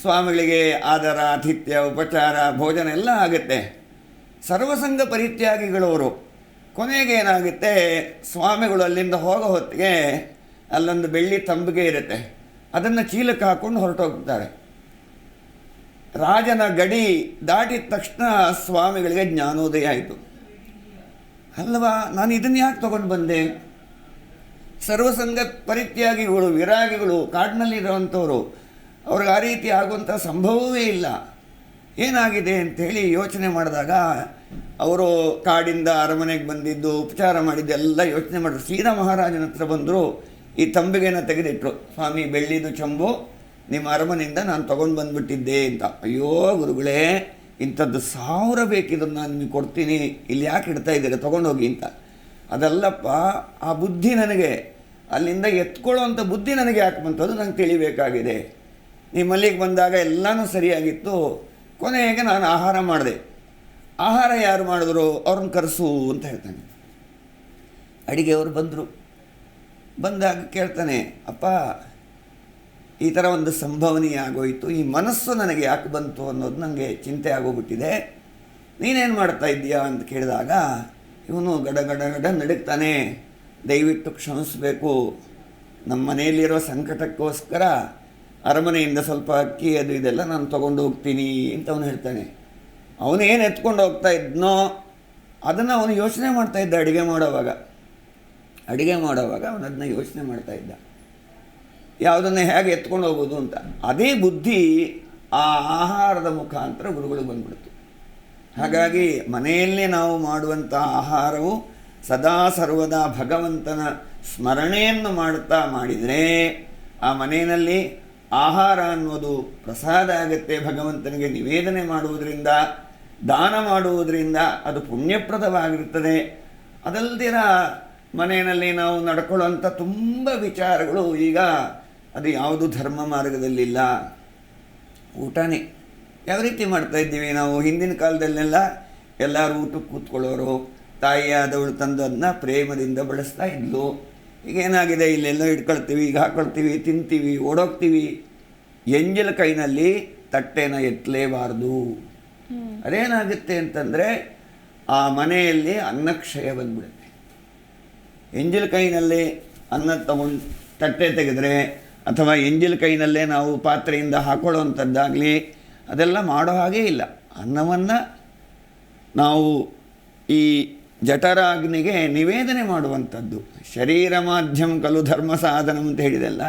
ಸ್ವಾಮಿಗಳಿಗೆ ಆದರ, ಆತಿಥ್ಯ, ಉಪಚಾರ, ಭೋಜನ ಎಲ್ಲ ಆಗುತ್ತೆ. ಸರ್ವಸಂಗ ಪರಿತ್ಯಾಗಿಗಳವರು. ಕೊನೆಗೆ ಏನಾಗುತ್ತೆ? ಸ್ವಾಮಿಗಳು ಅಲ್ಲಿಂದ ಹೋಗೋ ಹೊತ್ತಿಗೆ ಅಲ್ಲೊಂದು ಬೆಳ್ಳಿ ತಂಬಿಗೆ ಇರುತ್ತೆ. ಅದನ್ನು ಚೀಲಕ್ಕೆ ಹಾಕ್ಕೊಂಡು ಹೊರಟೋಗ್ತಾರೆ. ರಾಜನ ಗಡಿ ದಾಟಿದ ತಕ್ಷಣ ಸ್ವಾಮಿಗಳಿಗೆ ಜ್ಞಾನೋದಯ ಆಯಿತು. ಅಲ್ವಾ ನಾನು ಇದನ್ನು ಯಾಕೆ ತೊಗೊಂಡು ಬಂದೆ? ಸರ್ವಸಂಗ ಪರಿತ್ಯಾಗಿಗಳು, ವಿರಾಗಿಗಳು, ಕಾಡಿನಲ್ಲಿರುವಂಥವ್ರು ಅವ್ರಿಗೆ ಆ ರೀತಿ ಆಗುವಂಥ ಸಂಭವವೇ ಇಲ್ಲ. ಏನಾಗಿದೆ ಅಂಥೇಳಿ ಯೋಚನೆ ಮಾಡಿದಾಗ ಅವರು ಕಾಡಿಂದ ಅರಮನೆಗೆ ಬಂದಿದ್ದು, ಉಪಚಾರ ಮಾಡಿದ್ದೆಲ್ಲ ಯೋಚನೆ ಮಾಡಿದ್ರು. ಸೀದಾ ಮಹಾರಾಜನ ಹತ್ರ ಬಂದರು, ಈ ತಂಬಿಗೆನ ತೆಗೆದಿಟ್ರು. ಸ್ವಾಮಿ, ಬೆಳ್ಳಿದು ಚಂಬು, ನಿಮ್ಮ ಅರಮನೆಯಿಂದ ನಾನು ತೊಗೊಂಡು ಬಂದುಬಿಟ್ಟಿದ್ದೆ ಅಂತ. ಅಯ್ಯೋ ಗುರುಗಳೇ, ಇಂಥದ್ದು ಸಾವಿರ ಬೇಕಿದ್ದನ್ನು ನಾನು ನಿಮಗೆ ಕೊಡ್ತೀನಿ. ಇಲ್ಲಿ ಯಾಕೆ ಇಡ್ತಾ ಇದ್ದೀರಾ, ತೊಗೊಂಡೋಗಿ ಅಂತ. ಅದಲ್ಲಪ್ಪ, ಆ ಬುದ್ಧಿ ನನಗೆ, ಅಲ್ಲಿಂದ ಎತ್ಕೊಳ್ಳೋವಂಥ ಬುದ್ಧಿ ನನಗೆ ಯಾಕೆ ಬಂತು? ಅದು ನಂಗೆ ತಿಳಿಬೇಕಾಗಿದೆ. ನಿಮ್ಮಲ್ಲಿಗೆ ಬಂದಾಗ ಎಲ್ಲನೂ ಸರಿಯಾಗಿತ್ತು. ಕೊನೆಗೆ ನಾನು ಆಹಾರ ಮಾಡಿದೆ. ಆಹಾರ ಯಾರು ಮಾಡಿದ್ರು? ಅವ್ರನ್ನ ಕರೆಸು ಅಂತ ಹೇಳ್ತಾನೆ. ಅಡಿಗೆಯವರು ಬಂದರು. ಬಂದಾಗ ಕೇಳ್ತಾನೆ, ಅಪ್ಪ, ಈ ಥರ ಒಂದು ಸಂಭವನೀಯ ಆಗೋಯಿತು. ಈ ಮನಸ್ಸು ನನಗೆ ಯಾಕೆ ಬಂತು ಅನ್ನೋದು ನನಗೆ ಚಿಂತೆ ಆಗೋಗ್ಬಿಟ್ಟಿದೆ. ನೀನೇನು ಮಾಡ್ತಾ ಇದ್ದೀಯಾ? ಅಂತ ಕೇಳಿದಾಗ, ಇವನು ಗಡ ಗಡ ಗಡ ನಡುಕ್ತಾನೆ ದಯವಿಟ್ಟು ಕ್ಷಮಿಸಬೇಕು. ನಮ್ಮ ಮನೆಯಲ್ಲಿರೋ ಸಂಕಟಕ್ಕೋಸ್ಕರ ಅರಮನೆಯಿಂದ ಸ್ವಲ್ಪ ಅಕ್ಕಿ, ಅದು ಇದೆಲ್ಲ ನಾನು ತೊಗೊಂಡು ಹೋಗ್ತೀನಿ ಅಂತ ಅವನು ಹೇಳ್ತಾನೆ. ಅವನು ಏನು ಎತ್ಕೊಂಡು ಹೋಗ್ತಾ ಇದ್ನೋ, ಅದನ್ನು ಅವನು ಯೋಚನೆ ಮಾಡ್ತಾ ಇದ್ದ ಅಡುಗೆ ಮಾಡೋವಾಗ. ಅಡುಗೆ ಮಾಡೋವಾಗ ಅವನು ಅದನ್ನ ಯೋಚನೆ ಮಾಡ್ತಾ ಇದ್ದ. ಯಾವುದನ್ನು ಹೇಗೆ ಎತ್ಕೊಂಡು ಹೋಗೋದು ಅಂತ. ಅದೇ ಬುದ್ಧಿ ಆ ಆಹಾರದ ಮುಖಾಂತರ ಗುರುಗಳು ಬಂದ್ಬಿಡ್ತು. ಹಾಗಾಗಿ ಮನೆಯಲ್ಲಿ ನಾವು ಮಾಡುವಂಥ ಆಹಾರವು ಸದಾ ಸರ್ವದಾ ಭಗವಂತನ ಸ್ಮರಣೆಯನ್ನು ಮಾಡುತ್ತಾ ಮಾಡಿದರೆ ಆ ಮನೆಯಲ್ಲಿ ಆಹಾರ ಅನ್ನೋದು ಪ್ರಸಾದ ಆಗುತ್ತೆ, ಭಗವಂತನಿಗೆ ನಿವೇದನೆ ಮಾಡುವುದರಿಂದ, ದಾನ ಮಾಡುವುದರಿಂದ ಅದು ಪುಣ್ಯಪ್ರದವಾಗಿರುತ್ತದೆ. ಅದಲ್ದಿರ ಮನೆಯಲ್ಲಿ ನಾವು ನಡ್ಕೊಳ್ಳುವಂಥ ತುಂಬ ವಿಚಾರಗಳು ಈಗ ಅದು ಯಾವುದು ಧರ್ಮ ಮಾರ್ಗದಲ್ಲಿಲ್ಲ. ಊಟನೇ. ಯಾವ ರೀತಿ ಮಾಡ್ತಾ ಇದ್ದೀವಿ ನಾವು? ಹಿಂದಿನ ಕಾಲದಲ್ಲೆಲ್ಲ ಎಲ್ಲರೂ ಊಟಕ್ಕೆ ಕೂತ್ಕೊಳ್ಳೋರು, ತಾಯಿಯಾದವಳು ತಂದು ಅದನ್ನ ಪ್ರೇಮದಿಂದ ಬಳಸ್ತಾ ಇದ್ಲು. ಈಗ ಏನಾಗಿದೆ ಇಲ್ಲೆಲ್ಲ ಇಟ್ಕೊಳ್ತೀವಿ ಈಗ ಹಾಕೊಳ್ತೀವಿ ತಿಂತೀವಿ ಓಡೋಗ್ತೀವಿ. ಎಂಜಲ ಕೈನಲ್ಲಿ ತಟ್ಟೆನ ಎತ್ತಲೇಬಾರ್ದು ಅದೇನಾಗುತ್ತೆ ಅಂತಂದರೆ ಆ ಮನೆಯಲ್ಲಿ ಅನ್ನಕ್ಷಯ ಬಂದ್ಬಿಡುತ್ತೆ. ಎಂಜಲ ಕೈನಲ್ಲಿ ಅನ್ನ ತಗೊಂಡು ತಟ್ಟೆ ತೆಗೆದರೆ ಅಥವಾ ಎಂಜಲ ಕೈನಲ್ಲೇ ನಾವು ಪಾತ್ರೆಯಿಂದ ಹಾಕೊಳ್ಳುವಂಥದ್ದಾಗಲಿ ಅದೆಲ್ಲ ಮಾಡೋ ಹಾಗೇ ಇಲ್ಲ. ಅನ್ನವನ್ನು ನಾವು ಈ ಜಠರಾಗ್ನಿಗೆ ನಿವೇದನೆ ಮಾಡುವಂಥದ್ದು. ಶರೀರ ಮಾಧ್ಯಮ ಕಲು ಧರ್ಮ ಸಾಧನ ಅಂತ ಹೇಳಿದೆಲ್ಲ?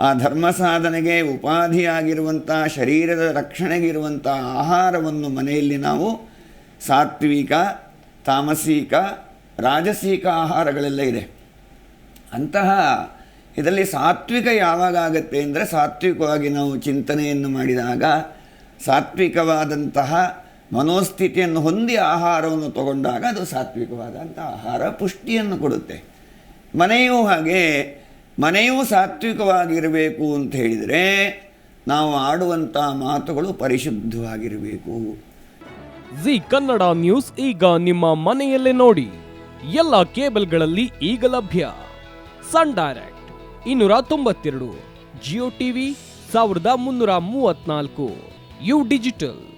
ಆ ಧರ್ಮ ಸಾಧನೆಗೆ ಉಪಾಧಿಯಾಗಿರುವಂಥ, ಶರೀರದ ರಕ್ಷಣೆಗಿರುವಂಥ ಆಹಾರವನ್ನು ಮನೆಯಲ್ಲಿ ನಾವು ಸಾತ್ವಿಕ, ತಾಮಸಿಕ, ರಾಜಸಿಕ ಆಹಾರಗಳೆಲ್ಲ ಇದೆ. ಅಂತಹ ಇದರಲ್ಲಿ ಸಾತ್ವಿಕ ಯಾವಾಗ ಆಗುತ್ತೆ ಅಂದರೆ ಸಾತ್ವಿಕವಾಗಿ ನಾವು ಚಿಂತನೆಯನ್ನು ಮಾಡಿದಾಗ ಸಾತ್ವಿಕವಾದಂತಹ ಮನೋಸ್ಥಿತಿಯನ್ನು ಹೊಂದಿ ಆಹಾರವನ್ನು ತಗೊಂಡಾಗ ಅದು ಸಾತ್ವಿಕವಾದಂಥ ಆಹಾರ ಪುಷ್ಟಿಯನ್ನು ಕೊಡುತ್ತೆ. ಮನೆಯೂ ಹಾಗೆ, ಮನೆಯೂ ಸಾತ್ವಿಕವಾಗಿರಬೇಕು ಅಂತ ಹೇಳಿದರೆ ನಾವು ಆಡುವಂಥ ಮಾತುಗಳು ಪರಿಶುದ್ಧವಾಗಿರಬೇಕು. ಜಿ ಕನ್ನಡ ನ್ಯೂಸ್ ಈಗ ನಿಮ್ಮ ಮನೆಯಲ್ಲೇ ನೋಡಿ. ಎಲ್ಲ ಕೇಬಲ್ಗಳಲ್ಲಿ ಈಗ ಲಭ್ಯ. ಸನ್ ಡೈರೆಕ್ಟ್ ಇನ್ನೂರ ತೊಂಬತ್ತೆರಡು, ಜಿಯೋ ಟಿವಿ ಸಾವಿರದ ಮುನ್ನೂರ ಮೂವತ್ತ್ನಾಲ್ಕು, ಯು ಡಿಜಿಟಲ್.